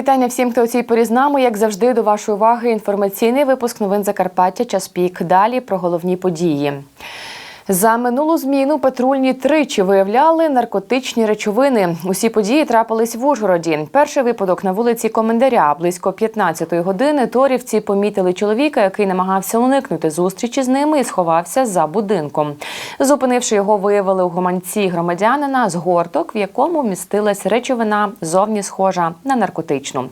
Вітання всім, хто у цій порі з нами. Як завжди, до вашої уваги інформаційний випуск новин Закарпаття. Час пік. Далі про головні події. За минулу зміну патрульні тричі виявляли наркотичні речовини. Усі події трапились в Ужгороді. Перший випадок на вулиці Комендаря близько 15-ї години. Торівці помітили чоловіка, який намагався уникнути зустрічі з ними і сховався за будинком. Зупинивши його, виявили у гуманці громадянина з горток, в якому містилась речовина, зовні схожа на наркотичну.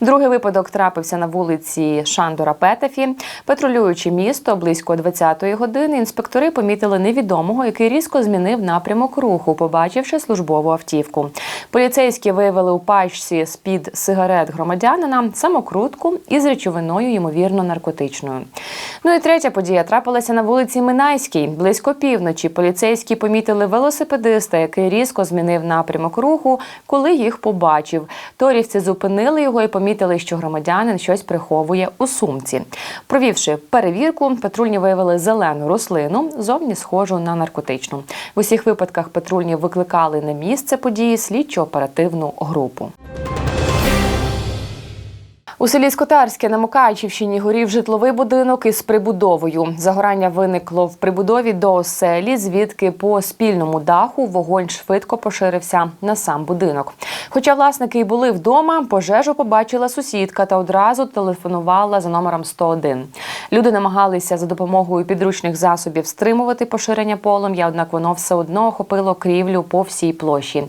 Другий випадок трапився на вулиці Шандора Петефі. Патрулюючи місто близько 20-ї години, інспектори помітили невідомого, який різко змінив напрямок руху, побачивши службову автівку. Поліцейські виявили у пачці з-під сигарет громадянина самокрутку із речовиною, ймовірно, наркотичною. Ну і третя подія трапилася на вулиці Минайській. Близько півночі поліцейські помітили велосипедиста, який різко змінив напрямок руху, коли їх побачив. Торівці зупинили його і помітили, що громадянин щось приховує у сумці. Провівши перевірку, патрульні виявили зелену рослину, зовні схожу на наркотичну. В усіх випадках патрульні викликали на місце події слідчо-оперативну групу. У селі Скотарське на Мукачівщині горів житловий будинок із прибудовою. Загорання виникло в прибудові до оселі, звідки по спільному даху вогонь швидко поширився на сам будинок. Хоча власники й були вдома, пожежу побачила сусідка та одразу телефонувала за номером 101. Люди намагалися за допомогою підручних засобів стримувати поширення полум'я, однак воно все одно охопило крівлю по всій площі.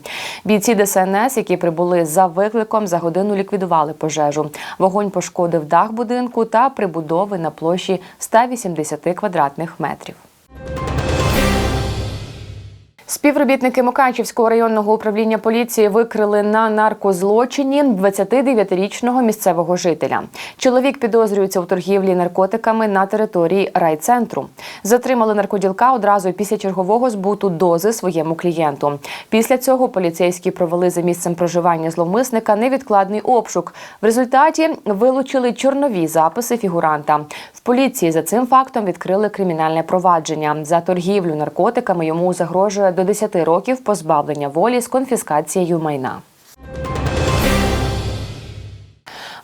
Бійці ДСНС, які прибули за викликом, за годину ліквідували пожежу. Вогонь пошкодив дах будинку та прибудови на площі 180 квадратних метрів. Співробітники Мукачівського районного управління поліції викрили на наркозлочині 29-річного місцевого жителя. Чоловік підозрюється у торгівлі наркотиками на території райцентру. Затримали наркоділка одразу після чергового збуту дози своєму клієнту. Після цього поліцейські провели за місцем проживання зловмисника невідкладний обшук. В результаті вилучили чорнові записи фігуранта. В поліції за цим фактом відкрили кримінальне провадження. За торгівлю наркотиками йому загрожує до 10 років позбавлення волі з конфіскацією майна.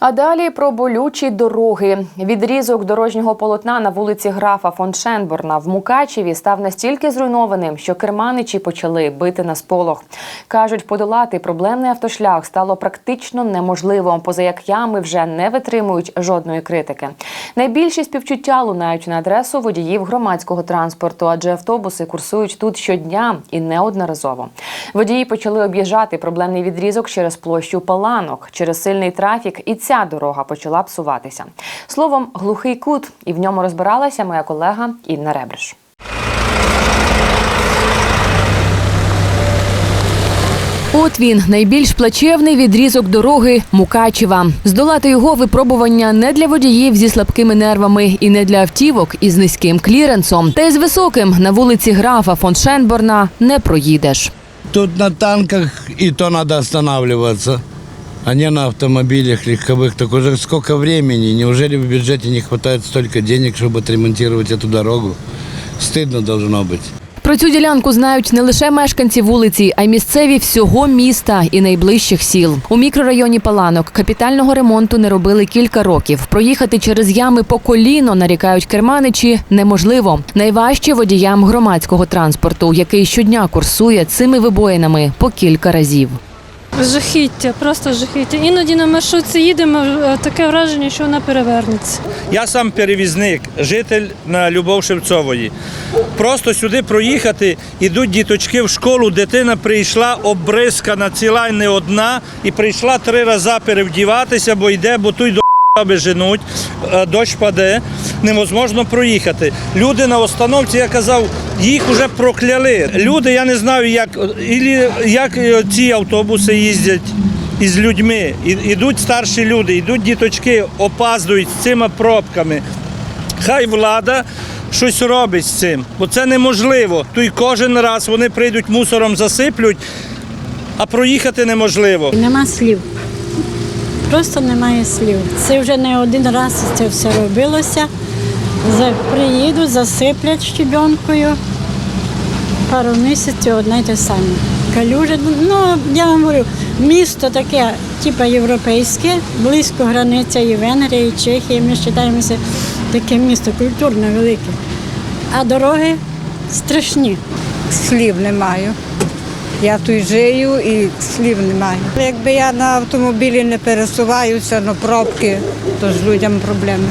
А далі про болючі дороги. Відрізок дорожнього полотна на вулиці графа фон Шенборна в Мукачеві став настільки зруйнованим, що керманичі почали бити на сполох. Кажуть, подолати проблемний автошлях стало практично неможливо, поза як ями вже не витримують жодної критики. Найбільші співчуття лунають на адресу водіїв громадського транспорту, адже автобуси курсують тут щодня і неодноразово. Водії почали об'їжджати проблемний відрізок через площу Паланок. Через сильний трафік і ця дорога почала псуватися. Словом, глухий кут, і в ньому розбиралася моя колега Інна Ребриш. От він найбільш плачевний відрізок дороги Мукачева. Здолати його випробування не для водіїв зі слабкими нервами і не для автівок із низьким кліренсом. Та й з високим на вулиці графа фон Шенборна не проїдеш. Тут на танках и то надо останавливаться, а не на автомобилях легковых. Так уже сколько времени? Неужели в бюджете не хватает столько денег, чтобы отремонтировать эту дорогу? Стыдно должно быть. Про цю ділянку знають не лише мешканці вулиці, а й місцеві всього міста і найближчих сіл. У мікрорайоні Паланок капітального ремонту не робили кілька років. Проїхати через ями по коліно, нарікають керманичі, неможливо. Найважче водіям громадського транспорту, який щодня курсує цими вибоїнами по кілька разів. Жахіття, просто жахіття. Іноді на маршрутці їдемо, е, таке враження, що вона перевернеться. Я сам перевізник, житель на Любов Шевцової. Просто сюди проїхати, ідуть діточки в школу, дитина прийшла обрискана ціла й не одна, і прийшла три рази перевдіватися, бо йде, бо тут до баби женуть, е, дощ паде, невозможно проїхати. Люди на остановці, я казав, їх вже прокляли. Люди, я не знаю, як, як е, ці автобуси їздять із людьми. Ідуть старші люди, йдуть діточки, опаздують з цими пробками. Хай влада щось робить з цим, бо це неможливо. То кожен раз вони прийдуть мусором засиплють, а проїхати неможливо. Нема слів. Просто немає слів. Це вже не один раз це все робилося. Приїдуть, засиплять щебенкою. Пару місяців одне те саме. Калюжа, ну я вам говорю, Місто таке, типу європейське, близько границя і Венгрії, і Чехії. Ми вважаємося таке місто культурне, велике. А дороги страшні. слів не маю. Я тут жию і слів не маю. Якби я на автомобілі не пересуваюся, на пробки, то з людям проблеми.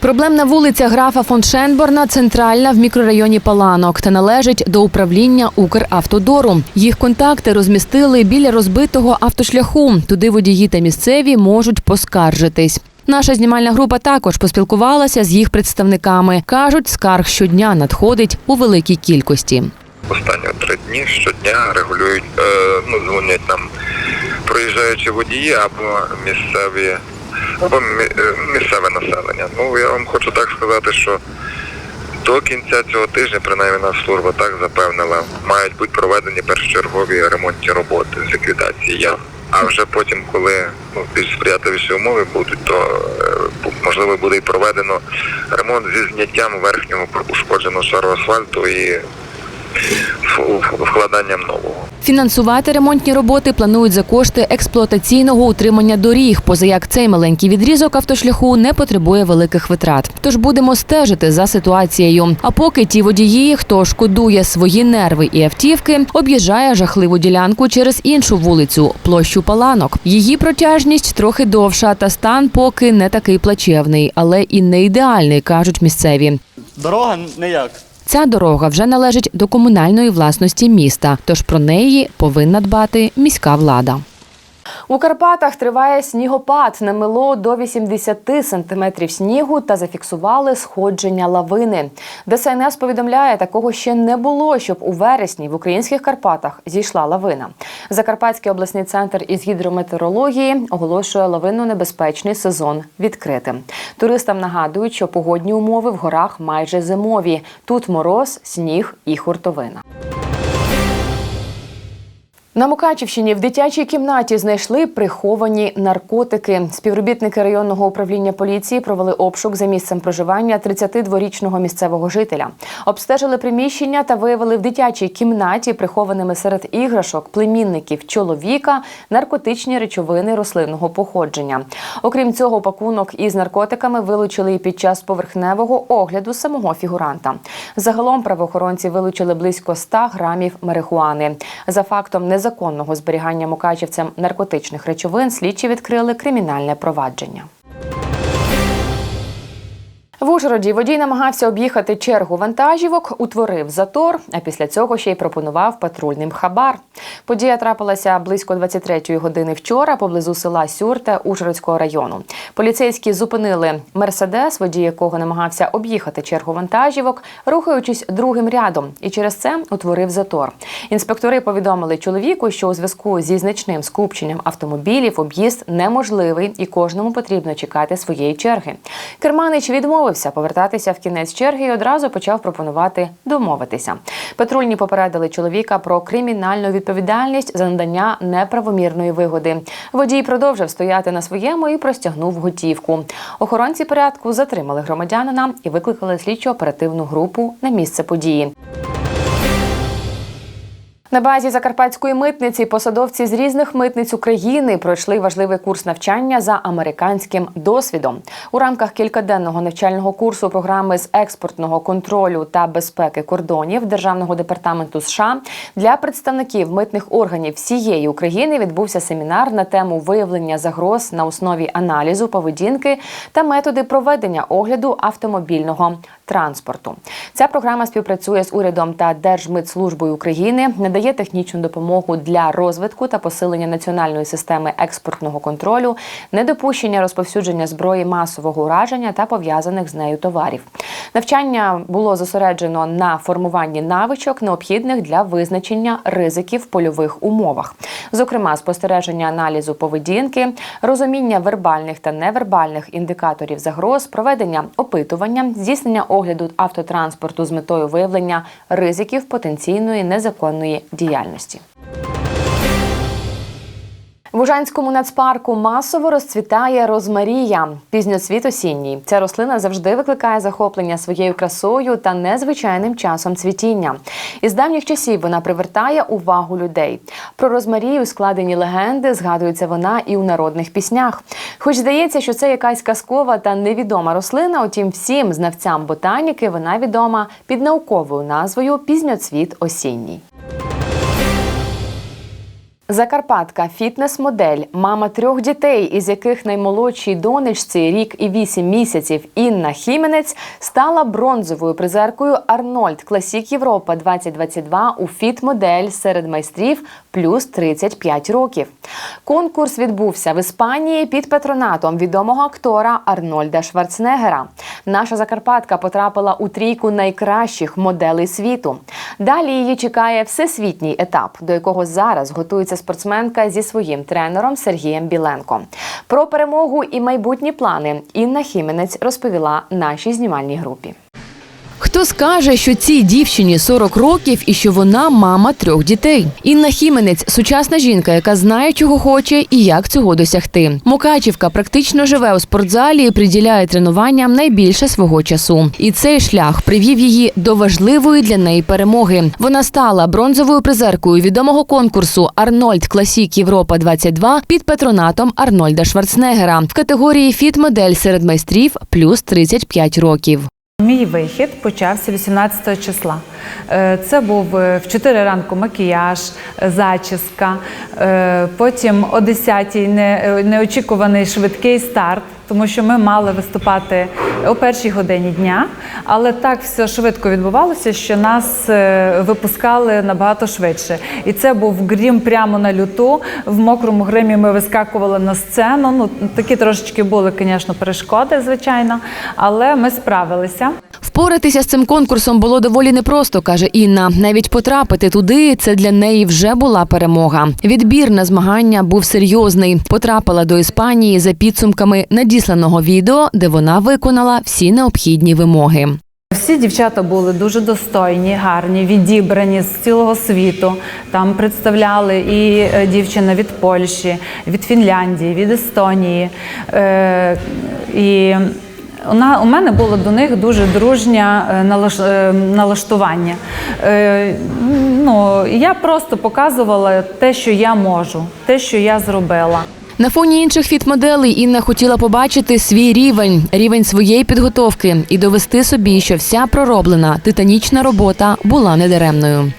Проблемна вулиця графа фон Шенборна центральна в мікрорайоні Паланок та належить до управління Укравтодору. Їх контакти розмістили біля розбитого автошляху. Туди водії та місцеві можуть поскаржитись. Наша знімальна група також поспілкувалася з їх представниками. кажуть, скарг щодня надходить у великій кількості. Останні три дні щодня регулюють, е, ну дзвонять нам проїжджаючі водії або місцеві або е, місцеве населення. Ну я вам хочу так сказати, що до кінця цього тижня, принаймні нас служба так запевнила, мають бути проведені першочергові ремонтні роботи з ліквідації ям. А вже потім, коли ну, більш сприятливіші умови будуть, то е, можливо буде і проведено ремонт зі зняттям верхнього ушкодженого шару асфальту і вкладанням нового. Фінансувати ремонтні роботи планують за кошти експлуатаційного утримання доріг, поза як цей маленький відрізок автошляху не потребує великих витрат. Тож будемо стежити за ситуацією. А поки ті водії, хто шкодує свої нерви і автівки, об'їжджає жахливу ділянку через іншу вулицю площу Паланок. Її протяжність трохи довша, та стан поки не такий плачевний, але і не ідеальний, кажуть місцеві. Дорога ніяк. Ця дорога вже належить до комунальної власності міста, тож про неї повинна дбати міська влада. У Карпатах триває снігопад. Намело до 80 сантиметрів снігу та зафіксували сходження лавини. ДСНС повідомляє, такого ще не було, щоб у вересні в українських Карпатах зійшла лавина. Закарпатський обласний центр із гідрометеорології оголошує лавинно-небезпечний сезон відкритим. Туристам нагадують, що погодні умови в горах майже зимові. Тут мороз, сніг і хуртовина. На Мукачівщині в дитячій кімнаті знайшли приховані наркотики. Співробітники районного управління поліції провели обшук за місцем проживання 32-річного місцевого жителя. Обстежили приміщення та виявили в дитячій кімнаті прихованими серед іграшок племінників чоловіка наркотичні речовини рослинного походження. Окрім цього, пакунок із наркотиками вилучили і під час поверхневого огляду самого фігуранта. Загалом правоохоронці вилучили близько 100 грамів марихуани. За фактом незаконного зберігання мукачівцем наркотичних речовин слідчі відкрили кримінальне провадження. В Ужгороді водій намагався об'їхати чергу вантажівок, утворив затор, а після цього ще й пропонував патрульним хабар. Подія трапилася близько 23-ї години вчора поблизу села Сюрте Ужгородського району. Поліцейські зупинили мерседес, водій якого намагався об'їхати чергу вантажівок, рухаючись другим рядом, і через це утворив затор. Інспектори повідомили чоловіку, що у зв'язку зі значним скупченням автомобілів об'їзд неможливий і кожному потрібно чекати своєї черги. Керманич відмовився повертатися в кінець черги і одразу почав пропонувати домовитися. Патрульні попередили чоловіка про кримінальну відповідальність за надання неправомірної вигоди. Водій продовжив стояти на своєму і простягнув готівку. Охоронці порядку затримали громадянина і викликали слідчо-оперативну групу на місце події. На базі закарпатської митниці посадовці з різних митниць України пройшли важливий курс навчання за американським досвідом. У рамках кількаденного навчального курсу програми з експортного контролю та безпеки кордонів Державного департаменту США для представників митних органів всієї України відбувся семінар на тему виявлення загроз на основі аналізу поведінки та методи проведення огляду автомобільного транспорту. Ця програма співпрацює з урядом та Держмитслужбою України, надає технічну допомогу для розвитку та посилення національної системи експортного контролю, недопущення розповсюдження зброї масового ураження та пов'язаних з нею товарів. Навчання було зосереджено на формуванні навичок, необхідних для визначення ризиків в польових умовах, зокрема спостереження аналізу поведінки, розуміння вербальних та невербальних індикаторів загроз, проведення опитування, здійснення огляду автотранспорту з метою виявлення ризиків потенційної незаконної діяльності. В Ужанському нацпарку масово розцвітає розмарія. Пізньоцвіт осінній. Ця рослина завжди викликає захоплення своєю красою та незвичайним часом цвітіння. Із давніх часів вона привертає увагу людей. Про розмарію складені легенди, згадується вона і у народних піснях. Хоч здається, що це якась казкова та невідома рослина, утім, всім знавцям ботаніки вона відома під науковою назвою пізньоцвіт осінній. Закарпатка, фітнес-модель, мама трьох дітей, із яких наймолодшій донечці рік і вісім місяців. Інна Хіменець стала бронзовою призеркою Арнольд Класік Європа 2022 у фіт-модель серед майстрів плюс 35 років. Конкурс відбувся в Іспанії під патронатом відомого актора Арнольда Шварценеггера. Наша Закарпатка потрапила у трійку найкращих моделей світу. Далі її чекає всесвітній етап, до якого зараз готується спортсменка зі своїм тренером Сергієм Біленко. Про перемогу і майбутні плани Інна Хіменець розповіла нашій знімальній групі. Хто скаже, що цій дівчині 40 років і що вона мама трьох дітей? Інна Хіменець сучасна жінка, яка знає, чого хоче і як цього досягти. Мукачівка практично живе у спортзалі і приділяє тренуванням найбільше свого часу. І цей шлях привів її до важливої для неї перемоги. Вона стала бронзовою призеркою відомого конкурсу Арнольд Класік Європа 22 під патронатом Арнольда Шварценеггера в категорії фіт-модель серед майстрів плюс 35 років. Мій вихід почався 18 числа. Е, Це був е, в 4 ранку макіяж, е, зачіска, потім о 10 не- е, неочікуваний швидкий старт, тому що ми мали виступати о першій годині дня, але так все швидко відбувалося, що нас е, випускали набагато швидше. І це був грім прямо на люту. В мокрому гримі ми вискакували на сцену. Ну такі трошечки були, звісно, перешкоди, звичайно, але ми справилися. Впоратися з цим конкурсом було доволі непросто, каже Інна. Навіть потрапити туди це для неї вже була перемога. Відбір на змагання був серйозний. Потрапила до Іспанії за підсумками надісланого відео, де вона виконала всі необхідні вимоги. Всі дівчата були дуже достойні, гарні, відібрані з цілого світу. Там представляли і е, дівчина від Польщі, від Фінляндії, від Естонії. Е, і вона, у мене було до них дуже дружнє е, е, налаштування. Е, ну, я просто показувала те, що я можу, те, що я зробила. На фоні інших фіт-моделей Інна хотіла побачити свій рівень, рівень своєї підготовки і довести собі, що вся пророблена титанічна робота була недаремною.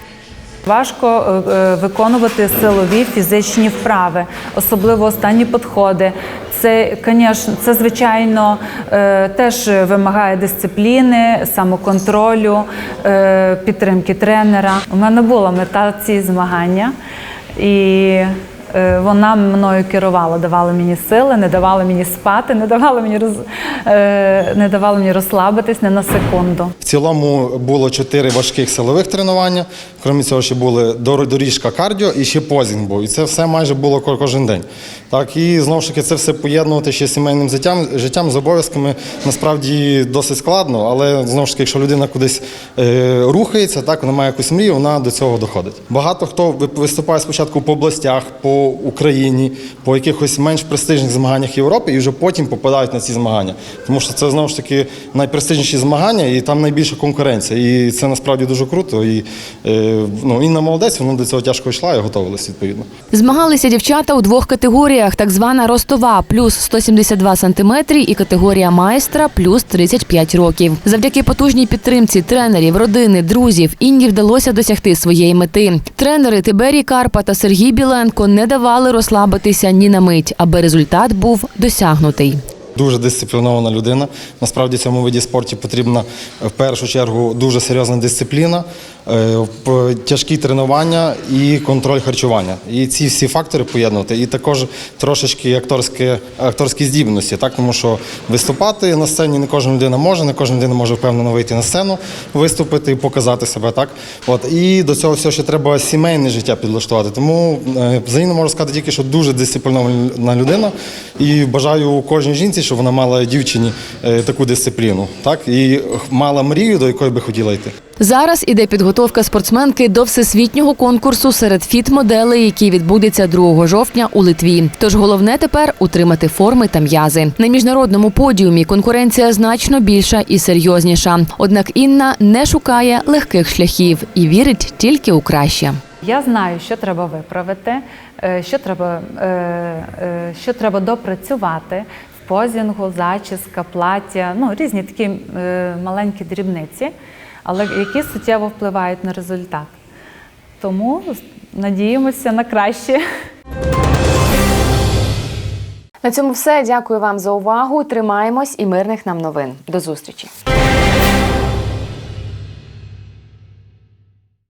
Важко виконувати силові фізичні вправи, особливо останні підходи. Це, звісно, це звичайно е, теж вимагає дисципліни, самоконтролю, е, підтримки тренера. У мене була мета ці змагання, і е, вона мною керувала, давала мені сили, не давала мені спати, не давала мені роз, не давала мені розслабитись не на секунду. В цілому було чотири важких силових тренування. Крім цього, ще були дор- доріжка кардіо і ще позінг був. І це все майже було кожен день. Так, і знову ж таки це все поєднувати ще з сімейним життям, життям з обов'язками насправді досить складно, але знову ж таки, якщо людина кудись е, рухається, так вона має якусь мрію, вона до цього доходить. Багато хто виступає спочатку по областях, по Україні, по якихось менш престижних змаганнях Європи, і вже потім попадають на ці змагання. Тому що це знову ж таки найпрестижніші змагання, і там найбільша конкуренція. І це насправді дуже круто. І е, ну, Інна молодець, вона до цього тяжко йшла і готувалась відповідно. Змагалися дівчата у двох категоріях: так звана ростова плюс 172 сантиметри і категорія майстра плюс 35 років. Завдяки потужній підтримці тренерів, родини, друзів Інні вдалося досягти своєї мети. Тренери Тиберій Карпа та Сергій Біленко не давали розслабитися ні на мить, аби результат був досягнутий. Дуже дисциплінована людина. Насправді цьому виді спорту потрібна в першу чергу дуже серйозна дисципліна, е, тяжкі тренування і контроль харчування. І ці всі фактори поєднувати. І також трошечки акторські, акторські здібності, так тому що виступати на сцені не кожна людина може, не кожна людина може впевнено вийти на сцену, виступити і показати себе. Так от і до цього всього ще треба сімейне життя підлаштувати. Тому е, взаємно можу сказати тільки, що дуже дисциплінована людина. І бажаю кожній жінці, щоб вона мала дівчині е, таку дисципліну, так і мала мрію, до якої би хотіла йти. Зараз іде підготовка спортсменки до всесвітнього конкурсу серед фіт-моделей, який відбудеться 2 жовтня у Литві. Тож головне тепер утримати форми та м'язи. На міжнародному подіумі конкуренція значно більша і серйозніша. Однак Інна не шукає легких шляхів і вірить тільки у краще. Я знаю, що треба виправити, е, що треба, е, е, що треба допрацювати в позінгу, зачіска, плаття, ну різні такі маленькі дрібниці, але які суттєво впливають на результат. Тому надіємося на краще. На цьому все. Дякую вам за увагу. Тримаємось і мирних нам новин. До зустрічі.